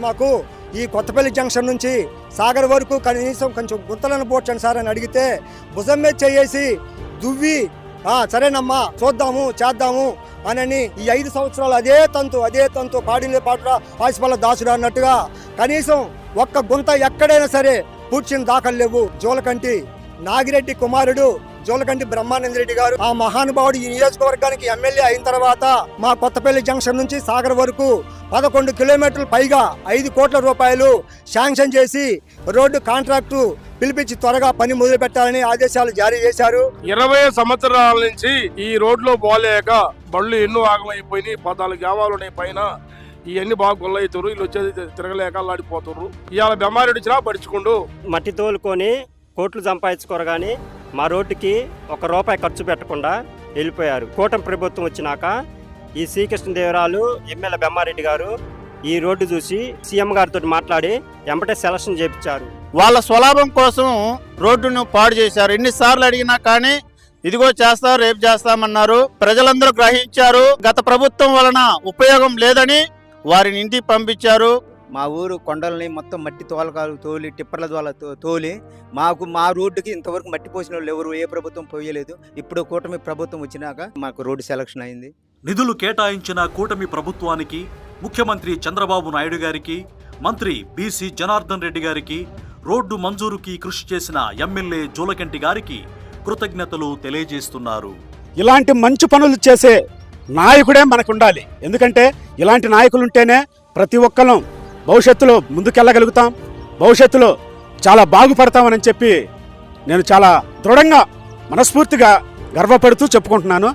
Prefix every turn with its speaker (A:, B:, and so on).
A: మాకు ఈ కొత్తపల్లి జంక్షన్ నుంచి సాగర్ వరకు కనీసం కొంచెం గుంతలను పోర్చండి సార్ అని అడిగితే భుజం మీద చేసి దువ్వి సరేనమ్మా చూద్దాము చేద్దాము అనని ఈ ఐదు సంవత్సరాలు అదే తంతు అదే తంతు పాడిలే పాటరా పాసిపల్ల దాసుడు అన్నట్టుగా కనీసం ఒక్క గుంత ఎక్కడైనా సరే పూడ్చిన దాఖలు లేవు. జోలకంటి నాగిరెడ్డి కుమారుడు జోలకంటి బ్రహ్మానంద రెడ్డి గారు ఆ మహానుభావుడు ఈ నియోజకవర్గానికి ఎమ్మెల్యే అయిన తర్వాత మా కొత్తపల్లి జంక్షన్ నుంచి సాగర్ వరకు పదకొండు కిలోమీటర్లు పైగా ఐదు కోట్ల రూపాయలు శాంక్షన్ చేసి రోడ్డు కాంట్రాక్టు పిలిపించి త్వరగా పని మొదలు పెట్టాలని ఆదేశాలు జారీ చేశారు.
B: ఇరవై సంవత్సరాల నుంచి ఈ రోడ్లో పోలేక బళ్ళు ఎన్నో ఆగమైపోయినాయి. పద్నాలుగు గ్రామాలు ఉన్నాయి పైన. ఇవన్నీ బాగా గొల్లవుతారు వీళ్ళు వచ్చేది తిరగలేక అల్లాడిపోతారు ఇవాళ బెమ్మారెడ్డి వచ్చినా పడుచుకుంటూ
C: మట్టి తోలుకొని కోట్లు సంపాదించుకోరు కానీ మా రోడ్డుకి ఒక రూపాయి ఖర్చు పెట్టకుండా వెళ్ళిపోయారు. కూటమి ప్రభుత్వం వచ్చినాక ఈ శ్రీకృష్ణదేవరాలు ఎమ్మెల్యే బెమ్మారెడ్డి గారు ఈ రోడ్డు చూసి సీఎం గారితో మాట్లాడి ఎంబటే సెలక్షన్ చేపించారు.
D: వాళ్ళ స్వలాభం కోసం రోడ్డును పాడు చేశారు. ఎన్నిసార్లు అడిగినా కానీ ఇదిగో చేస్తారు రేపు చేస్తామన్నారు. ప్రజలందరూ గ్రహించారు. గత ప్రభుత్వం వలన ఉపయోగం లేదని వారిని ఇంటికి పంపించారు.
E: మా ఊరు కొండల్ని మొత్తం మట్టి తోలకాలు తోలి టిప్పర్ల ద్వారా తోలి మాకు మా రోడ్డుకి ఇంతవరకు మట్టి పోసిన వాళ్ళు ఎవరు ఏ ప్రభుత్వం పోయలేదు. ఇప్పుడు కూటమి ప్రభుత్వం వచ్చినాక మాకు రోడ్డు సెలక్షన్ అయింది.
F: నిధులు కేటాయించిన కూటమి ప్రభుత్వానికి ముఖ్యమంత్రి చంద్రబాబు నాయుడు గారికి మంత్రి బీసీ జనార్దన్ రెడ్డి గారికి రోడ్డు మంజూరుకి కృషి చేసిన ఎమ్మెల్యే జోలకంటి గారికి కృతజ్ఞతలు తెలియజేస్తున్నారు.
G: ఇలాంటి మంచి పనులు చేసే నాయకుడే మనకు ఉండాలి ఎందుకంటే ఇలాంటి నాయకులు ఉంటేనే ప్రతి ఒక్కరం భవిష్యత్తులో ముందుకెళ్ళగలుగుతాం. భవిష్యత్తులో చాలా బాగుపడతామని చెప్పి నేను చాలా దృఢంగా మనస్ఫూర్తిగా గర్వపడుతూ చెప్పుకుంటున్నాను.